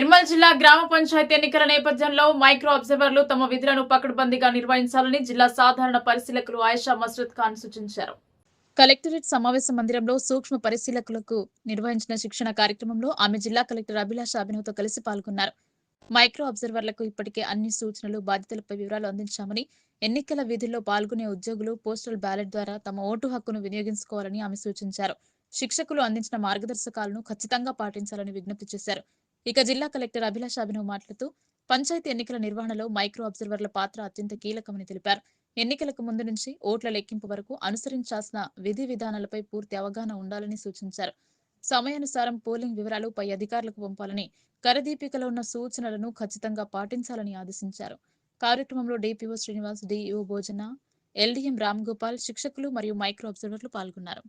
నిర్మల్ జిల్లా గ్రామ పంచాయతీ ఎన్నికల నేపథ్యంలో మైక్రో అబ్జర్వర్లు తమ విధులను పకడ్బందీగా నిర్వహించాలని జిల్లా సాధారణ పరిశీలకులు ఆయిషా మస్రత్ ఖాన్ సూచించారు. కలెక్టరేట్ సమావేశ మందిరంలో సూక్ష్మ పరిశీలకులకు నిర్వహించిన శిక్షణ కార్యక్రమంలో ఆమె జిల్లా కలెక్టర్ అభిలాష అభినవ్తో కలిసి పాల్గొన్నారు. మైక్రో అబ్జర్వర్లకు ఇప్పటికే అన్ని సూచనలు బాధ్యతలపై వివరాలు అందించామని ఎన్నికల విధుల్లో పాల్గొనే ఉద్యోగులు పోస్టల్ బ్యాలెట్ ద్వారా తమ ఓటు హక్కును వినియోగించుకోవాలని ఆమె సూచించారు. శిక్షకులు అందించిన మార్గదర్శకాలను ఖచ్చితంగా పాటించాలని విజ్ఞప్తి చేశారు. ఇక జిల్లా కలెక్టర్ అభిలాష అభినవ్ మాట్లాడుతూ పంచాయతీ ఎన్నికల నిర్వహణలో మైక్రో అబ్జర్వర్ల పాత్ర అత్యంత కీలకమని తెలిపారు. ఎన్నికలకు ముందు నుంచి ఓట్ల లెక్కింపు వరకు అనుసరించాల్సిన విధి విధానాలపై పూర్తి అవగాహన ఉండాలని సూచించారు. సమయానుసారం పోలింగ్ వివరాలు పై అధికారులకు పంపాలని కరదీపికలో ఉన్న సూచనలను ఖచ్చితంగా పాటించాలని ఆదేశించారు. కార్యక్రమంలో DPO Srinivas DEO Bhojana LDM Ram Gopal శిక్షకులు మరియు మైక్రో అబ్జర్వర్లు పాల్గొన్నారు.